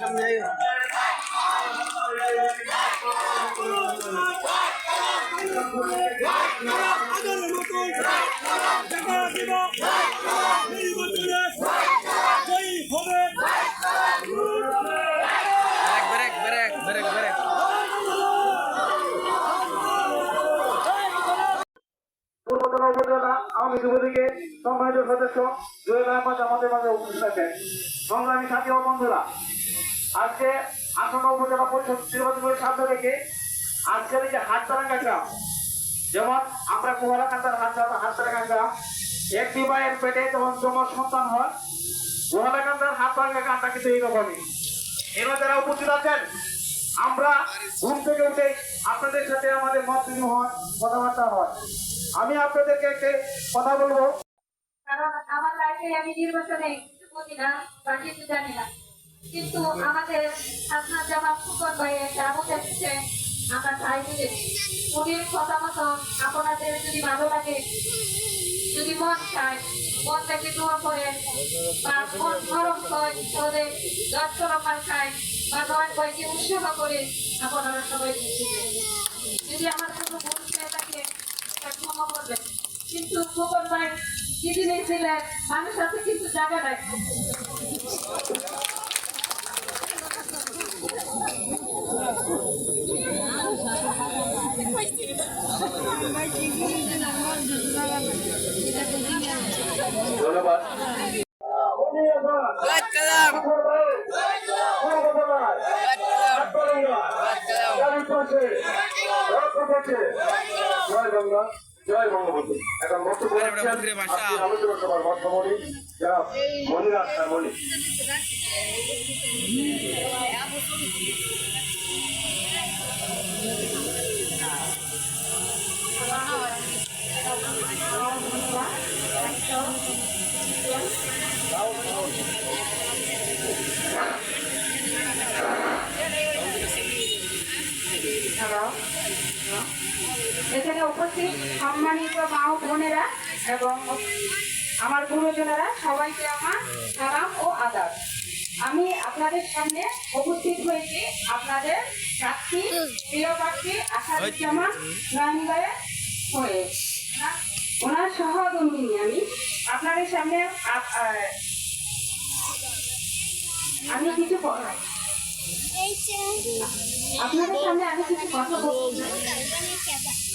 감사합니 다. আমাদের মাঝে উপস্থিত সংগ্রামী উপজেলা রেখে যেমন আমরা একটি মায়ের পেটে যখন যমজ সন্তান হয়, কুয়ালা কান্দার হাততারাঙ্গা কিন্তু এইরকমই। এবার যারা উপস্থিত আছেন, আমরা ঘুম থেকে উঠে আপনাদের সাথে আমাদের মত হয় কথাবার্তা হয়। আমি আপনাদেরকে একটা কথা বলব। কারণ আমার লাইফে আমি নির্বাচনে বুঝি না বা কিছু জানি না। কিন্তু আমাদের আপনার জামা ফুকন আমরা তাই বুঝেছি উনির কথা মতো আপনাদের যদি ভালো লাগে যদি মন চায় মন থেকে দোয়া করে বা মন গরম হয় তাহলে দশ রকম খায় বা নয় কয়েকটি উৎসাহ করে আপনারা সবাই যদি আমার কিন্তু খবর পাই দিদি ছিলেন আছে কিন্তু জায়গা নাই। আমার গুরুজনেরা সবাইকে আমার সালাম ও আদাব। আমি আপনাদের সামনে উপস্থিত হয়েছি আপনাদের প্রার্থী প্রিয় প্রার্থী আসাদুজ্জামান নয়নবায়ের হয়ে। ওনার সহধর্মিনী আমি। আপনাদের সামনে আমি কিছু আপনাদের সামনে আমি কিছু কথা বলতে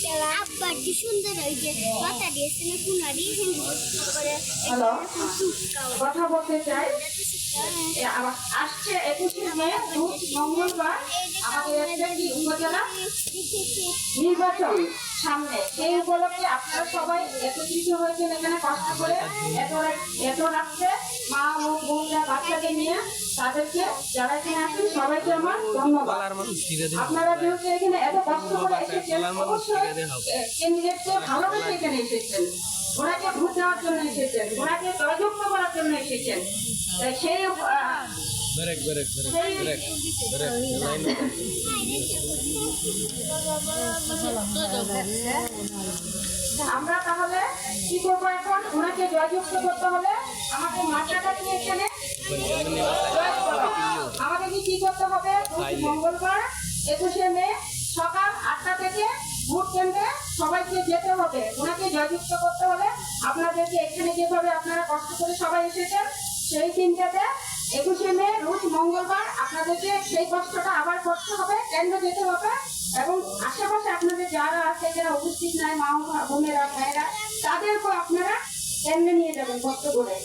চাই। আব্বা কি সুন্দর ওই যে কথা দিয়েছে না কথা বলতে চাই? আসছে একুশে মে রোজ মঙ্গলবার। আমাদের উপজেলা নির্বাচন। সামনে। সেই উপলক্ষে আপনারা সবাই একত্রিত হয়েছেন এখানে কষ্ট করে এত এত রাত্রে মা ও বোনরা বাচ্চাকে নিয়ে তাদেরকে যারা এখানে আছেন সবাইকে আমার ধন্যবাদ। আপনারা যেহেতু এখানে এত কষ্ট করে এসেছেন অবশ্যই ক্যান্ডিডেটকে ভালোবেসে এখানে এসেছেন। ওনাকে ভোট দেওয়ার জন্য এসেছেন ওনাকে জয়যুক্ত করার জন্য এসেছেন। সেই ব্রেক ব্রেক ব্রেক সেই ব্রেক ব্রেক লাইন আমরা তাহলে কি করব এখন? ওনাকে জয়যুক্ত করতে হলে আমাকে মাথাটা নিয়ে এখানে আমাদেরকে কি করতে হবে? মঙ্গলবার একুশে মে সকাল আটটা থেকে ভোট কেন্দ্রে সবাইকে যেতে হবে। ওনাকে জয়যুক্ত করতে হলে আপনাদেরকে এখানে যেভাবে আপনারা কষ্ট করে সবাই এসেছেন সেই দিনটাতে একুশে মে রোজ মঙ্গলবার আপনাদেরকে সেই কষ্টটা আবার করতে হবে কেন্দ্রে যেতে হবে এবং আশেপাশে আপনাদের যারা আছে যারা উপস্থিত নাই মা বোনেরা ভাইয়েরা তাদেরকেও আপনারা কেন্দ্রে নিয়ে যাবেন কষ্ট করে।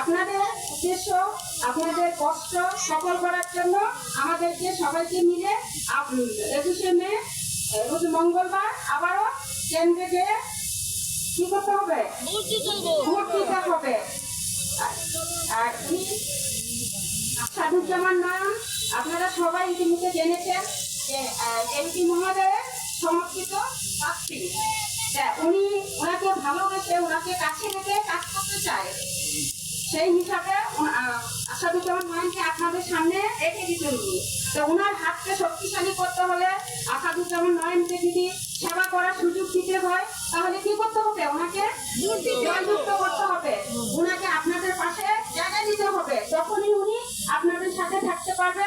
আপনাদের উদ্দেশ্য আপনাদের কষ্ট সফল করার জন্য আমাদেরকে সবাইকে মিলে একুশে মে রোজ মঙ্গলবার আবারও কেন্দ্রে গিয়ে কি করতে হবে? ভোট দিতে হবে। আর কি- সাধুজ্জামান নাম আপনারা সবাই ইতিমধ্যে জেনেছেন যে এমপি মহোদয়ের সমর্থিত প্রার্থী তা উনি ওনাকে ভালোবেসে ওনাকে কাছে রেখে কাজ করতে চায়। সেই হিসাবে আসাদুজ্জামান নয়নকে আপনাদের সামনে রেখে দিতেন উনি। তো ওনার হাতকে শক্তিশালী করতে হলে আসাদুজ্জামান নয়নকে যদি সেবা করার সুযোগ দিতে হয় তাহলে কি করতে হবে? ওনাকে জয়যুক্ত করতে হবে। ওনাকে তখনই উনি আপনাদের সাথে থাকতে পারবে,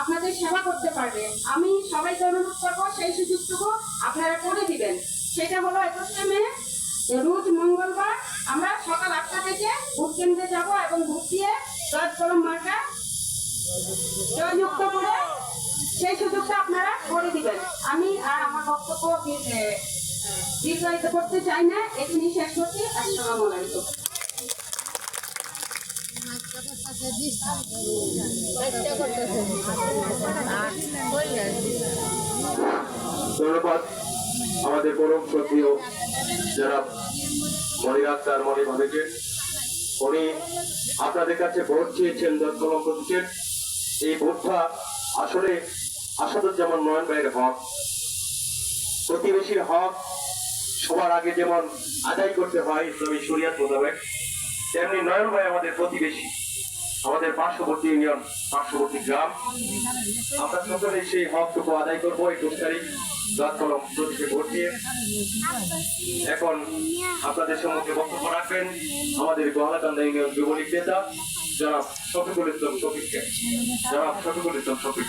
আপনাদের সেবা করতে পারবে। আমি সবাইকে অনুরোধ করব, সেই সুযোগটুকু আপনারা করে আমাদের পরম শ্রদ্ধীয় যারা মণি আক্তার মনে ভাবিকে উনি আপনাদের কাছে ভোট চেয়েছেন কলম প্রতীকের এই ভোটটা আসলে আসাদুজ্জামান নয়ন ভাইয়ের হক। প্রতিবেশীর হক সবার আগে যেমন আদায় করতে হয় ইসলামী শরিয়াত মোতাবেক, তেমনি নয়ন ভাই আমাদের প্রতিবেশী। আমাদের পার্শ্ববর্তী ইউনিয়ন, পার্শ্ববর্তী গ্রাম। আমরা সকলে সেই হকটুকু আদায় করব একুশ তারিখ দশ কলম প্রতীকে ভোট দিয়ে। এখন আপনাদের সম্মুখে বক্তব্য রাখবেন আমাদের গোহালাকান্দা ইউনিয়ন যুবলীগ নেতা, জনাব শফিকুল ইসলাম শফিককে। জনাব শফিকুল ইসলাম শফিক।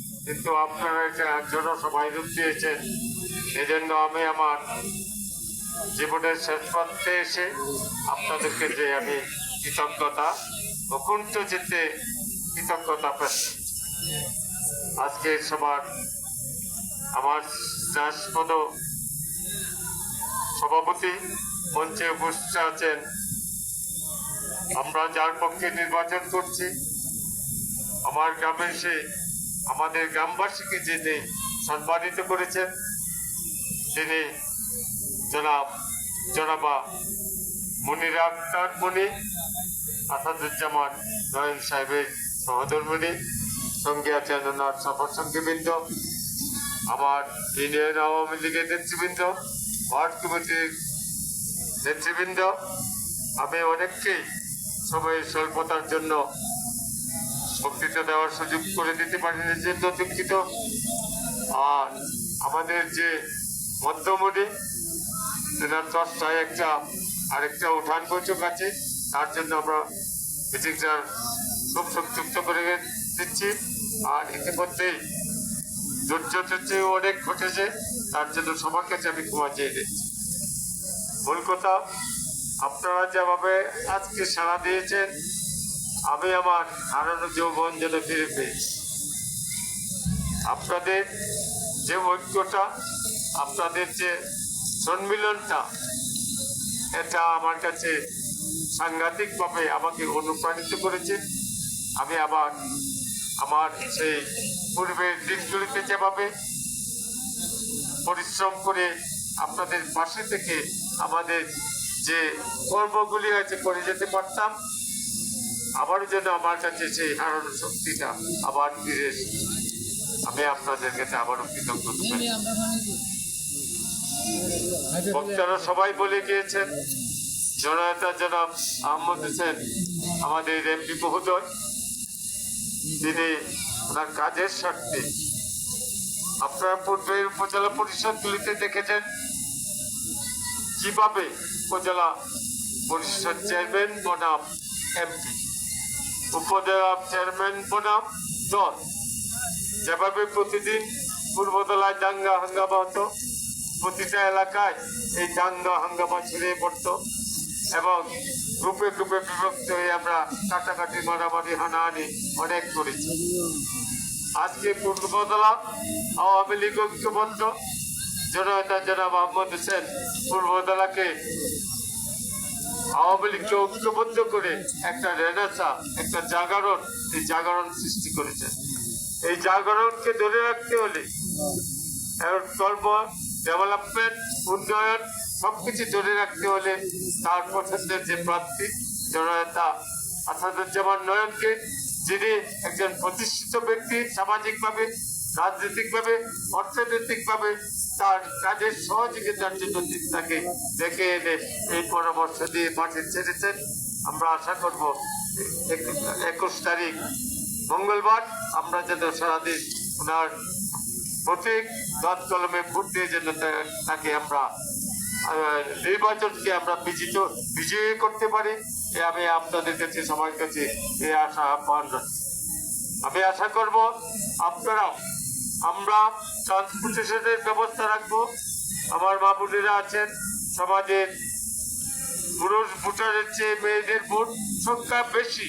কিন্তু আপনারা এটা জনসভায় রূপ দিয়েছেন। এই জন্য আমি আমার জীবনের শেষ প্রান্তে এসে আপনাদেরকে যে আমি কৃতজ্ঞতা অকুণ্ঠ যেতে কৃতজ্ঞতা প্রকাশ আজকে সবার আমার নাশপদ সভাপতি মঞ্চে উপস্থিত আছেন। আমরা যার পক্ষে নির্বাচন করছি, আমার গ্রামে এসে আমাদের গ্রামবাসীকে যিনি সম্মানিত করেছেন, তিনি জনাব, জনাবা মনির আক্তার মনি, আসাদুজ্জামান নয়ন সাহেবের সহধর্মণি সঙ্গে আছেন ওনার সফর সঙ্গীবৃন্দ, আমার ইউনিয়ন আওয়ামী লীগের নেতৃবৃন্দ, ওয়ার্ড কমিটির নেতৃবৃন্দ। আমি অনেককেই সময়ের স্বল্পতার জন্য বক্তৃতা দেওয়ার সুযোগ করে দিতে পারিনি জন্য দুঃখিত। আর আমাদের যে মধ্যমণি, তেনার দশটায় একটা, আরেকটা উঠান বৈঠক আছে। তার জন্য আমরা মিটিংটা খুব সংযুক্ত করে দিচ্ছি। আর ইতিমধ্যেই দুর্যোগের অনেক ঘটেছে। তার জন্য সবার কাছে আমি ক্ষমা চেয়ে দিচ্ছি মূল কথা, আপনারা যেভাবে আজকে সাড়া দিয়েছেন আমি আমার হারানো যৌবন যেন ফিরে পেয়েছি আপনাদের যে ঐক্যটা, আপনাদের যে সম্মিলনটা, এটা আমার কাছে সাংঘাতিকভাবে আমাকে অনুপ্রাণিত করেছে। আমি আবার আমার সেই পূর্বের দিনগুলিতে যেভাবে পরিশ্রম করে আপনাদের পাশে থেকে আমাদের যে কর্মগুলি আছে করে যেতে পারতাম আবারও যেন আমার কাছে সেই হারানো শক্তিটা আবার ফিরে আমি আপনাদের কাছে আবারও কৃতজ্ঞ বক্তারা সবাই বলে গিয়েছেন জনতা জনাব আহমদ হোসেন আমাদের এমপি মহোদয়, তিনি ওনার কাজের স্বার্থে আপনারা পূর্বের উপজেলা পরিষদগুলিতে দেখেছেন কীভাবে উপজেলা পরিষদ চেয়ারম্যান বনাম এমপি উপজেলা চেয়ারম্যান বনাম দল যেভাবে প্রতিদিন পূর্বতলায় দাঙ্গা হাঙ্গামা হতো, প্রতিটা এলাকায় এই দাঙ্গা হাঙ্গামা ছড়িয়ে পড়তো এবং গ্রুপে গ্রুপে বিভক্ত হয়ে আমরা কাটাকাটি, মারামারি, হানাহানি অনেক করেছি। আজকে পূর্বতলা আওয়ামী লীগ ঐক্যবদ্ধ। জনতা জনাব মোহাম্মদ হোসেন পূর্বতলাকে আওয়ামী লীগকে ঐক্যবদ্ধ করে একটা রেনেসা, একটা জাগরণ, এই জাগরণ সৃষ্টি করেছেন এই জাগরণকে ধরে রাখতে হলে কর্ম ডেভেলপমেন্ট উন্নয়ন সবকিছু ধরে রাখতে হলে তার পছন্দের যে প্রার্থী, জননেতা আসাদুজ্জামান নয়নকে, যিনি একজন প্রতিষ্ঠিত ব্যক্তি সামাজিকভাবে, রাজনৈতিকভাবে, অর্থনৈতিকভাবে তার কাজের সহযোগিতার জন্য তাকে ডেকে এনে এই পরামর্শ দিয়ে মাঠে ছেড়েছেন আমরা আশা করব একুশ তারিখ মঙ্গলবার আমরা যেন সারাদিন ওনার প্রতীক দত কলমে ভোট দিয়ে যেন তাকে আমরা নির্বাচনকে আমরা বিজিত বিজয়ী করতে পারি এ আমি আপনাদের কাছে, সবার কাছে এ আশা আহ্বান। আমি আশা করব আপনারা আমরা ট্রান্সপোর্টেশনের ব্যবস্থা রাখব। আমার মা বোনেরা আছেন, সমাজের পুরুষ ভোটারের চেয়ে মেয়েদের ভোট সংখ্যা বেশি।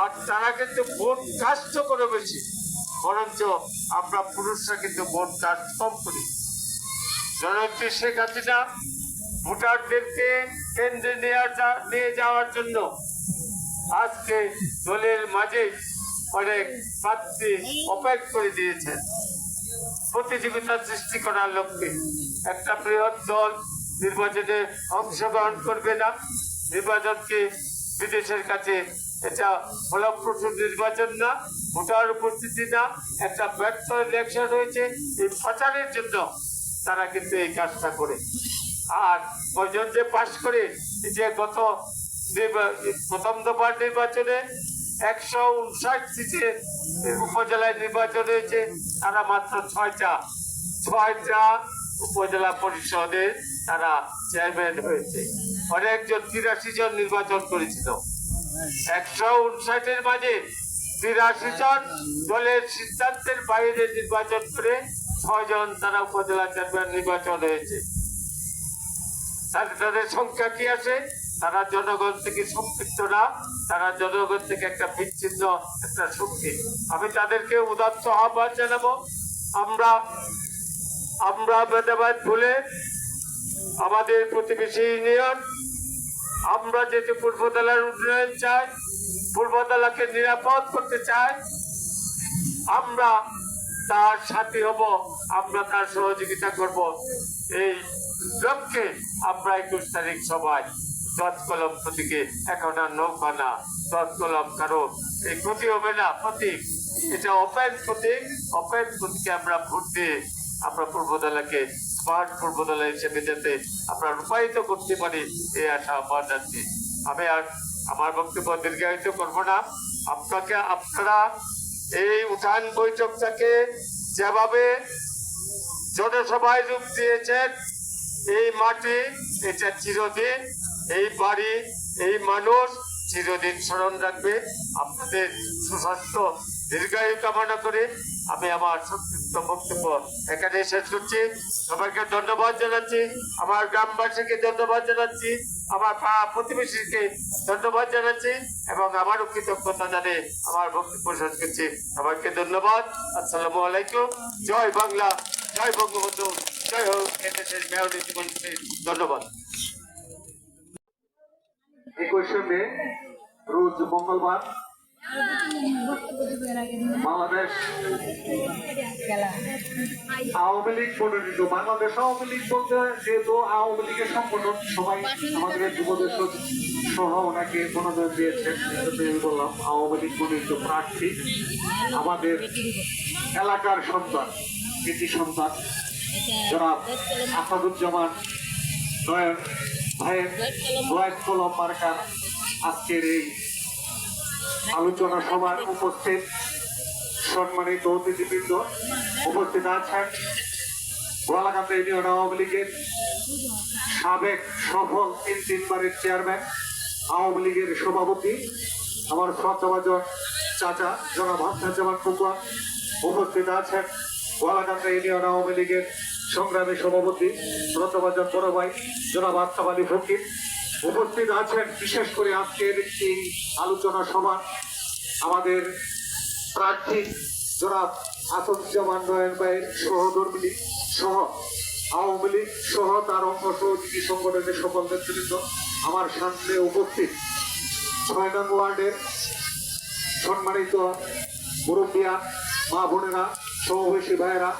আর তারা কিন্তু ভোট কাস্ট করে বেশি। বরঞ্চ আমরা পুরুষরা কিন্তু ভোট কাস্ট কম করি। জননেত্রী শেখ হাসিনা ভোটারদেরকে কেন্দ্রে নিয়ে যাওয়ার জন্য আজকে দলের মাঝে অনেক প্রার্থী অপেক করে দিয়েছেন। প্রতিযোগিতা সৃষ্টি করার লক্ষ্যে একটা বৃহৎ দল নির্বাচনে অংশগ্রহণ করবে না। নির্বাচনকে বিদেশের কাছে এটা ফলপ্রসূ নির্বাচন না, ভোটার উপস্থিতি না, একটা ব্যর্থ ইলেকশন হয়েছে। এই প্রচারের জন্য তারা কিন্তু এই কাজটা করে। আর কয়জন যে পাশ করে যে গত প্রথম দফার নির্বাচনে একশো উনষাট সিটে উপজেলায় নির্বাচন হয়েছে, তারা মাত্র ছয়টা। ছয়টা উপজেলা পরিষদে তারা চেয়ারম্যান হয়েছে। অনেকজন তিরাশি জন নির্বাচন করেছিল। একশো উনষাটের মাঝে তিরাশি জন দলের সিদ্ধান্তের বাইরে নির্বাচন করে ছয়জন তারা উপজেলা চেয়ারম্যান নির্বাচন হয়েছে। তাদের সংখ্যা কি আছে? তারা জনগণ থেকে সম্পৃক্ত না তারা জনগণ থেকে একটা বিচ্ছিন্ন একটা শক্তি। আমি তাদেরকে উদাত্ত আহ্বান জানাব। আমরা আমরা ভেদাভেদ ভুলে আমাদের প্রতিবেশী ইউনিয়ন, আমরা যেহেতু পূর্বতলার উন্নয়ন চাই, পূর্বতলাকে নিরাপদ করতে চাই, আমরা তার সাথী হব, আমরা তার সহযোগিতা করব। এই লক্ষ্যে আমরা একুশ তারিখ সবাই দশ কলম প্রতীকে এখন আর নৌকা না দশ কলম কারও। এই ক্ষতি হবে না, প্রতীক। এটা ওপেন প্রতীক ওপেন প্রতীকে আমরা ভোট দিয়ে আমরা পূর্বদলাকে স্মার্ট পূর্বদলা হিসেবে যাতে আমরা রূপায়িত করতে পারি এই আশা আহ্বান রাখছি আমি আর আমার বক্তব্য দীর্ঘায়িত করব না। আপনাকে, আপনারা এই উঠান বৈঠকটাকে যেভাবে জনসভায় রূপ দিয়েছেন, এই মাটি এটা চিরদিন এই বাড়ি, এই মানুষ চিরদিন স্মরণ রাখবে। আপনাদের সুস্বাস্থ্য, দীর্ঘায়ু কামনা করে আমি আমার সংক্ষিপ্ত বক্তব্য এখানে শেষ করছি। সবাইকে ধন্যবাদ জানাচ্ছি, আমার গ্রামবাসীকে ধন্যবাদ জানাচ্ছি, আমার প্রতিবেশীকে ধন্যবাদ জানাচ্ছি এবং আমারও কৃতজ্ঞতা জানে আমার বক্তব্য শেষ করছি। সবাইকে ধন্যবাদ। আসসালামু আলাইকুম। জয় বাংলা, জয় বঙ্গবন্ধু, জয় হোক। ধন্যবাদ। একুশে মে, রোজ মঙ্গলবার। বাংলাদেশ আওয়ামী লীগ মনোনীত বাংলাদেশ আওয়ামী লীগ বলতে যেহেতু আওয়ামী লীগের সংগঠন, সবাই আমাদের যুবদের সহ ওনাকে মনোনয়ন দিয়েছেন আমি বললাম, আওয়ামী লীগ মনোনীত প্রার্থী আমাদের এলাকার সন্তান, কৃতি সন্তান, জনাব আসাদুজ্জামান নয়ন। কলম আজকের এই আলোচনা সভায় উপস্থিত সম্মানিত অতিথিবৃন্দ উপস্থিত আছেন গোয়ালাকান্দা ইউনিয়ন আওয়ামী লীগের সাবেক সফল তিন তিনবারের চেয়ারম্যান, আওয়ামী লীগের সভাপতি, আমার শ্রদ্ধাভাজন চাচা জনাব হাসান কুকুয়া উপস্থিত আছেন গোয়ালাকান্দা ইউনিয়ন আওয়ামী লীগের সংগ্রামী সভাপতি শ্রদ্ধাভাজন বড় ভাই, জনাব আলী ফকির। উপস্থিত আছেন বিশেষ করে আজকের এই আলোচনা সভা। আমাদের প্রার্থী জনাব আসাদুজ্জামান নয়ন ভাইয়ের সহধর্মিনী সহ আওয়ামী লীগ সহ তার অঙ্গ সহযোগী সংগঠনের সকল নেতৃবৃন্দ আমার সামনে উপস্থিত ছয় নং ওয়ার্ডের সম্মানিত মুরব্বিয়া, মা বোনেরা, সমাবেশী ভাইয়েরা,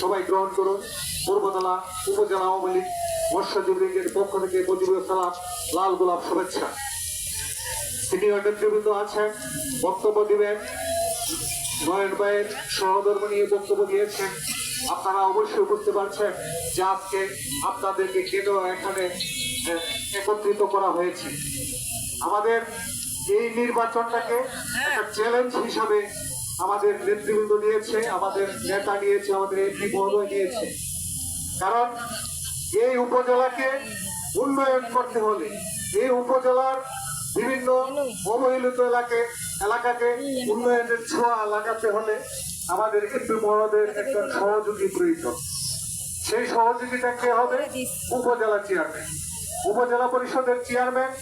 সবাই গ্রহণ করুন। পূর্বতলা উপজেলা আওয়ামী লীগ মৎস্যজীবী লীগের পক্ষ থেকে মুজিবুর সালাম লাল গোলাপ শুভেচ্ছা। সিনিয়র নেতৃবৃন্দ আছেন বক্তব্য দিবেন। নয়ন ভাইয়ের সহধর্ম নিয়ে বক্তব্য দিয়েছেন। আপনারা অবশ্যই বুঝতে পারছেন যে আজকে আপনাদেরকে কেন এখানে একত্রিত করা হয়েছে। আমাদের এই নির্বাচনটাকে একটা চ্যালেঞ্জ হিসাবে আমাদের নেতৃবৃন্দ নিয়েছে আমাদের নেতা নিয়েছে আমাদের এমপি মহোদয় নিয়েছে। কারণ এই উপজেলাকে উন্নয়ন করতে হলে এই উপজেলার বিভিন্ন অবহেলিত এলাকে, এলাকাকে উন্নয়নের ছোঁয়া লাগাতে হলে আমাদের এমপি মহোদয়ের একটা সহযোগী প্রয়োজন। সেই সহযোগিতা কে হবে? উপজেলা চেয়ারম্যান উপজেলা পরিষদের চেয়ারম্যান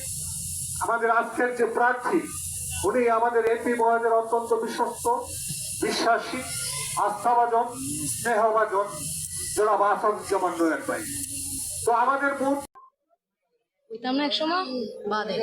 আমাদের আজকের যে প্রার্থী, উনি আমাদের এমপি মহোদয়ের অত্যন্ত বিশ্বস্ত, বিশ্বাসী, আস্থাভাজন, স্নেহভাজন। জনাব আসাদুজ্জামান নয়ন ভাই তো আমাদের মূল হইতাম না একসময় বাদে